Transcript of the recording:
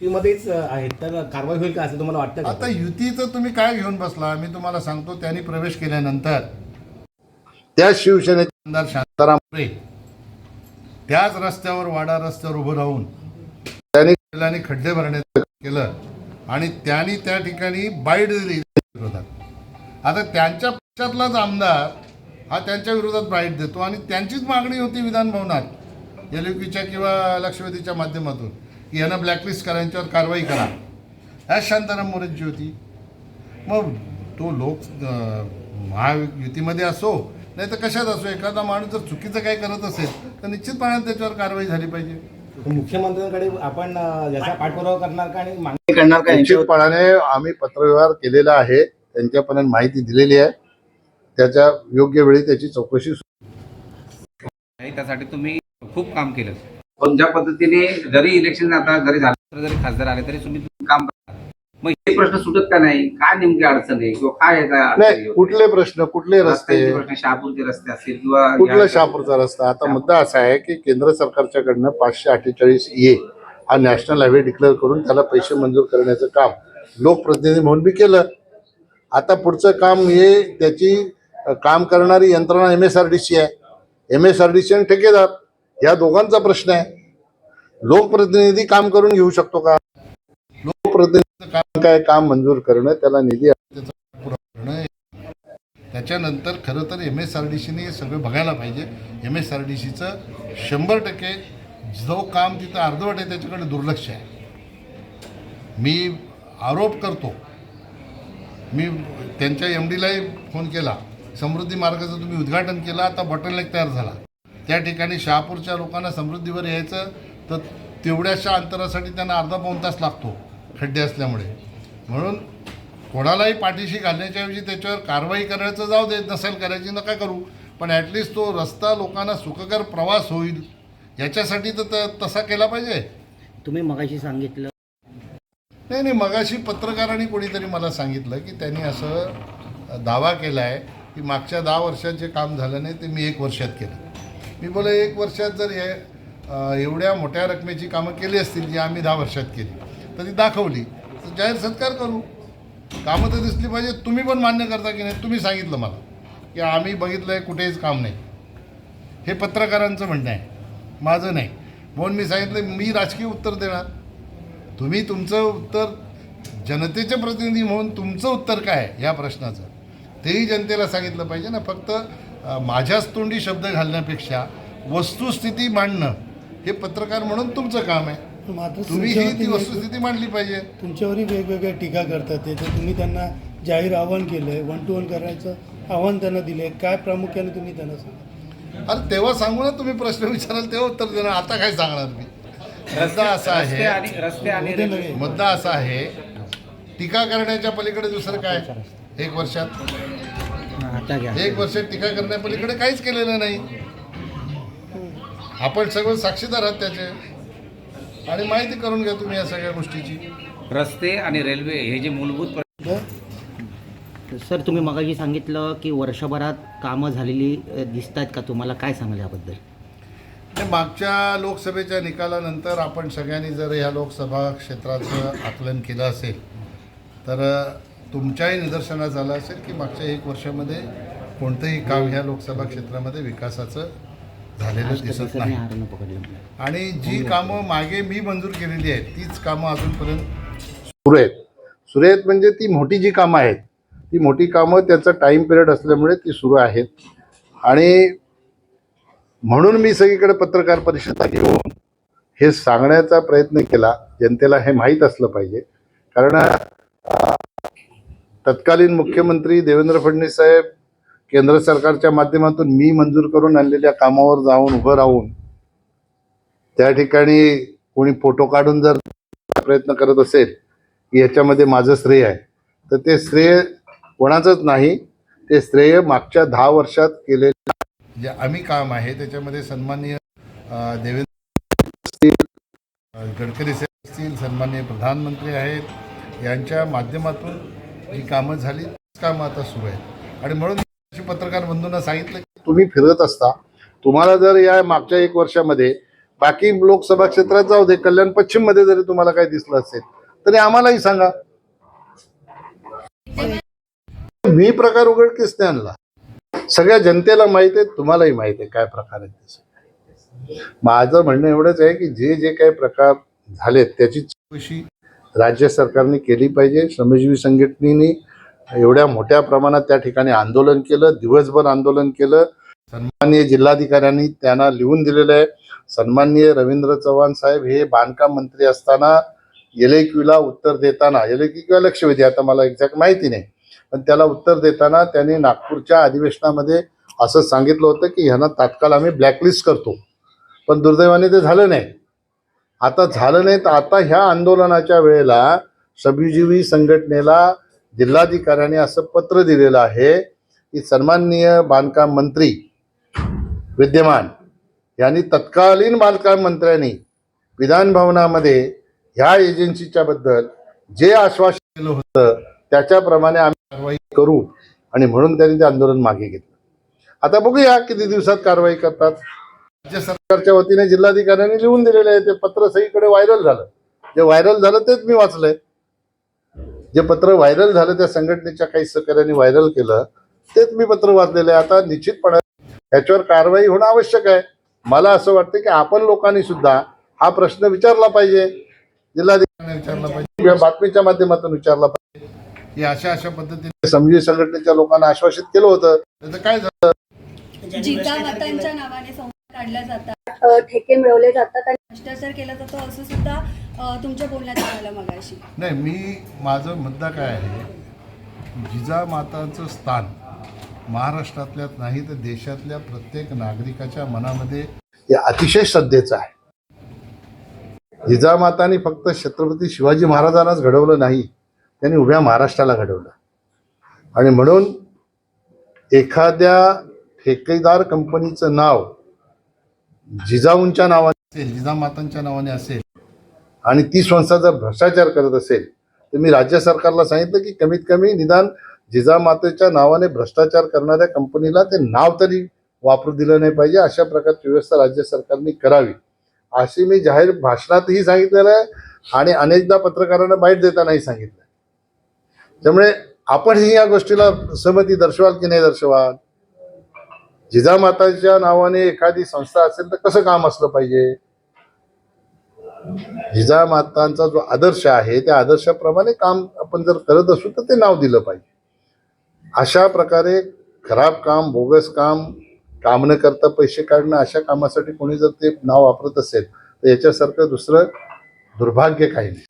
युतीमध्येच आहेत. तर कारवाई होईल का असं तुम्हाला वाटतं आता युतीचं तुम्ही काय घेऊन बसला? मी तुम्हाला सांगतो त्यांनी प्रवेश केल्यानंतर त्या शिवसेनेचे आमदार शांताराम मोरे त्याच रस्त्यावर वाडा रस्त्यावर उभं राहून त्यांनी आणि खड्डे भरण्याचं केलं आणि त्यांनी त्या ठिकाणी बाईट दिली विरोधात. आता त्यांच्या पक्षातलाच आमदार हा त्यांच्या विरोधात बाईट देतो आणि त्यांचीच मागणी होती विधान भवनात एलयुकीच्या किंवा लक्षवेधीच्या माध्यमातून. की यांना ब्लॅकलिस्ट करा यांच्यावर कारवाई करा. ह्या शांताराम मोरेंची होती. मग तो लोक महायुतीमध्ये असो नाही तर कशात असो एखादा माणूस जर चुकीचं काही करत असेल तर निश्चितपणे त्याच्यावर कारवाई झाली पाहिजे. मुख्यमंत्र्यांकडे आपण याचा पाठपुरावा करणार का आणि मागणी करणार का? यांच्यावर? निश्चितपणाने आम्ही पत्रव्यवहार केलेला आहे. त्यांच्यापर्यंत माहिती दिलेली आहे. त्याच्या योग्य वेळी त्याची चौकशी त्यासाठी तुम्ही खूप काम केलं. पण ज्या पद्धतीने जरी इलेक्शन आता जरी झालं जरी खासदार आले तरी तुम्ही काम मग हे प्रश्न सुटत का नाही? काय नेमकी अडचण आहे? किंवा काय नाही? कुठले प्रश्न कुठले रस्ते? प्रश्न शहापूरचे रस्ते असतील किंवा कुठला शहापूरचा रस्ता? आता मुद्दा असा आहे की केंद्र सरकारच्याकडनं पाचशे अठ्ठेचाळीस ए हा नॅशनल हायवे डिक्लेअर करून त्याला पैसे मंजूर करण्याचं काम लोकप्रतिनिधी म्हणून बी केलं. आता पुढचं काम हे त्याची काम करणारी यंत्रणा M S R D C आहे. M S R D C आणि ठेकेदार. या दोघांचा प्रश्न आहे. लोकप्रतिनिधी काम करून घेऊ शकतो का? लोकप्रतिनिधीचं काम काय? काम मंजूर करणं त्याला निधी करणं त्याच्यानंतर खरं तर एम एस आर डी सीने हे सगळं बघायला पाहिजे. एम एस आर डी सीचं शंभर टक्के जो काम तिथं अर्धवट आहे त्याच्याकडे दुर्लक्ष आहे. मी आरोप करतो. मी त्यांच्या एम डीलाही फोन केला. समृद्धी मार्गाचं तुम्ही उद्घाटन केलं आता बॉटलनेक तयार झाला. त्या ठिकाणी शहापूरच्या लोकांना समृद्धीवर यायचं तर तेवढ्याशा अंतरासाठी त्यांना अर्धा पाऊण तास लागतो खड्डे असल्यामुळे. म्हणून कोणालाही पाठीशी घालण्याच्याऐवजी त्याच्यावर कारवाई करायचं जाऊ देत नसेल करायची नका करू. पण ॲटलिस्ट तो रस्ता लोकांना सुखकर प्रवास होईल याच्यासाठी तर त- तसा केला पाहिजे. तुम्ही मगाशी सांगितलं. नाही नाही मगाशी पत्रकारांनी कोणीतरी मला सांगितलं की त्यांनी असं दावा केला आहे की मागच्या दहा वर्षात जे काम झालं नाही ते मी एक वर्षात केलं. मी बोला एक वर्षात जर हे एवढ्या मोठ्या रकमेची कामं केली असतील जी आम्ही दहा वर्षात केली तर ती दाखवली. तर जाहीर सत्कार करू. कामं तर दिसली पाहिजे तुम्ही पण मान्य करता की नाही तुम्ही सांगितलं मला की आम्ही बघितलं आहे कुठेच काम नाही. हे पत्रकारांचं म्हणणं आहे. माझं नाही. म्हणून मी सांगितलं मी राजकीय उत्तर देणार. तुम्ही तुमचं उत्तर जनतेचे प्रतिनिधी म्हणून तुमचं उत्तर काय आहे या प्रश्नाचं? तेही जनतेला सांगितलं पाहिजे ना. फक्त माझ्याच तोंडी शब्द घालण्यापेक्षा वस्तुस्थिती मांडणं हे पत्रकार म्हणून तुमचं काम आहे. मात्र तुम्ही ही ती वस्तुस्थिती मांडली पाहिजे. तुमच्यावरही वेगवेगळ्या टीका करतात ते तर तुम्ही त्यांना जाहीर आव्हान केलंय वन टू वन करायचं आव्हान त्यांना दिलंय. काय प्रामुख्याने तुम्ही त्यांना सांगा? अरे तेव्हा सांगू ना तुम्ही प्रश्न विचाराल तेव्हा उत्तर देणार. आता काय सांगणार मी? मुद्दा असा आहे. मुद्दा असा आहे टीका करण्याच्या पलीकडे दुसरं काय? एक वर्षात. आता घ्या. एक वर्ष टीका करण्यापलीकडे काहीच केलेलं नाही. आपण सगळं साक्षीदार आहात त्याचे. आणि माहिती करून घ्या तुम्ही या सगळ्या गोष्टीची. रस्ते आणि रेल्वे हे जे मूलभूत? सर तुम्ही मगाशी सांगितलं की वर्षभरात कामं झालेली दिसत आहेत का? तुम्हाला काय सांगाल याबद्दल? ते मागच्या लोकसभेच्या निकालानंतर आपण सगळ्यांनी जर ह्या लोकसभा क्षेत्राचं आकलन केलं असेल तर तुमच्याही निदर्शनास आलं असेल की मागच्या एक वर्षामध्ये कोणतंही काम ह्या लोकसभा क्षेत्रामध्ये विकासाचं झालेलं दिसत नाही. आणि जी कामं मागे मी मंजूर केलेली आहेत तीच कामं अजूनपर्यंत सुरू आहेत. सुरू आहेत म्हणजे ती मोठी जी कामं आहेत ती मोठी कामं त्याचं टाईम पिरियड असल्यामुळे ती सुरू आहेत. आणि म्हणून मी सगळीकडे पत्रकार परिषदा घेऊन हे सांगण्याचा प्रयत्न केला जनतेला हे माहीत असलं पाहिजे. कारण तत्कालीन मुख्यमंत्री देवेंद्र फडणवीस साहेब केंद्र सरकारच्या माध्यमातून मी मंजूर करून आणलेल्या कामावर जाऊन उभं राहून त्या ठिकाणी कोणी फोटो काढून जर प्रयत्न करत असेल की याच्यामध्ये माझं श्रेय आहे. तर ते श्रेय कोणाचंच नाही ते श्रेय मागच्या दहा वर्षात केलेलं जे आम्ही काम आहे त्याच्यामध्ये सन्माननीय देवेंद्र गडकरी साहेब असतील सन्माननीय प्रधानमंत्री आहेत यांच्या माध्यमातून जी कामं झाली कामं आता सुरू आहेत. आणि म्हणून पत्रकार बंधूंना सांगितलं की तुम्ही फिरत असता तुम्हाला जर या मागच्या एक वर्षामध्ये बाकी लोकसभा क्षेत्रात जाऊ दे कल्याण पश्चिममध्ये जरी तुम्हाला काही दिसलं असेल तरी आम्हालाही सांगा. मी प्रकार उघडकीस नाही आणला? सगळ्या जनतेला माहीत आहे तुम्हालाही माहीत आहे काय प्रकार आहेत. माझं म्हणणं एवढंच आहे की जे जे काही प्रकार झालेत त्याची चौकशी राज्य सरकारने केली पाहिजे. श्रमजीवी संघटनेने एवढ्या मोठ्या प्रमाणात त्या ठिकाणी आंदोलन केलं दिवसभर आंदोलन केलं. सन्माननीय जिल्हाधिकाऱ्यांनी त्यांना लिहून दिलेलं आहे. सन्माननीय रवींद्र चव्हाण साहेब हे बांधकाम मंत्री असताना एलेक्यूला उत्तर देताना एलेक्यू किंवा लक्षवेधी आता मला एक्झॅक्ट माहिती नाही पण त्याला उत्तर देताना त्यांनी नागपूरच्या अधिवेशनामध्ये असं सांगितलं होतं की ह्यांना तात्काळ आम्ही ब्लॅकलिस्ट करतो. पण दुर्दैवाने ते झालं नाही. आता झालं नाही तर आता ह्या आंदोलनाच्या वेळेला सभीजीवी संघटनेला जिल्हाधिकाऱ्याने असं पत्र दिलेलं आहे की सन्माननीय बांधकाम मंत्री विद्यमान यांनी तत्कालीन बांधकाम मंत्र्यांनी विधान भवनामध्ये ह्या एजन्सीच्या बद्दल जे आश्वासन केलं होतं त्याच्याप्रमाणे आम्ही कारवाई करू आणि म्हणून त्यांनी ते आंदोलन मागे घेतलं. आता बघूया किती दिवसात कारवाई करतात. राज्य सरकारच्या वतीने जिल्हाधिकाऱ्यांनी लिहून दिलेलं आहे ते पत्र सगळीकडे व्हायरल झालं. जे व्हायरल झालं तेच मी वाचलंय. जे पत्र व्हायरल झालं त्या संघटनेच्या काही सहकाऱ्यांनी व्हायरल केलं तेच मी पत्र वाचलेलं आहे. आता निश्चितपणे याच्यावर कारवाई होणं आवश्यक आहे. मला असं वाटतं की आपण लोकांनी सुद्धा हा प्रश्न विचारला पाहिजे. जिल्हाधिकाऱ्यांनी विचारला पाहिजे. किंवा बातमीच्या माध्यमातून विचारला पाहिजे. की अशा अशा पद्धतीने समजी संघटनेच्या लोकांना आश्वासित केलं होतं. त्याचं काय झालं? नावाने काढल्या जातात. ठेके मिळवले जातात आणि भ्रष्टाचार केला जातो असं सुद्धा तुमच्या बोलण्यात आलं मगाशी. नाही मी माझं मुद्दा काय आहे? जिजामाताचं स्थान महाराष्ट्रातल्याच नाही तर देशातल्या प्रत्येक नागरिकाच्या मनामध्ये हे अतिशय श्रद्धेचं आहे. जिजामाताने फक्त छत्रपती शिवाजी महाराजांनाच घडवलं नाही त्यांनी उभ्या महाराष्ट्राला घडवलं. आणि म्हणून एखाद्या ठेकेदार कंपनीचं नाव जिजाऊंच्या नावाने असेल जिजामातांच्या नावाने असेल आणि ती संस्था जर भ्रष्टाचार करत असेल तर मी राज्य सरकारला सांगितलं की कमीत कमी निदान जिजामातेच्या नावाने भ्रष्टाचार करणाऱ्या कंपनीला ते नाव तरी वापरू दिलं नाही पाहिजे. अशा प्रकारची व्यवस्था राज्य सरकारने करावी. अशी मी जाहीर भाषणातही सांगितलेलं आहे आणि अनेकदा पत्रकारांना बाईट देतानाही सांगितलं त्यामुळे आपणही या गोष्टीला सहमती दर्शवाल की नाही दर्शवाल? जिजामाताच्या नावाने एखादी संस्था असेल तर कसं काम असलं पाहिजे? जिजामातांचा जो आदर्श आहे त्या आदर्शाप्रमाणे काम आपण जर करत असू तर ते नाव दिलं पाहिजे. अशा प्रकारे खराब काम बोगस काम काम न करता पैसे काढणं अशा कामासाठी कोणी जर ते नाव वापरत असेल तर याच्यासारखं दुसरं दुर्भाग्य काही नाही.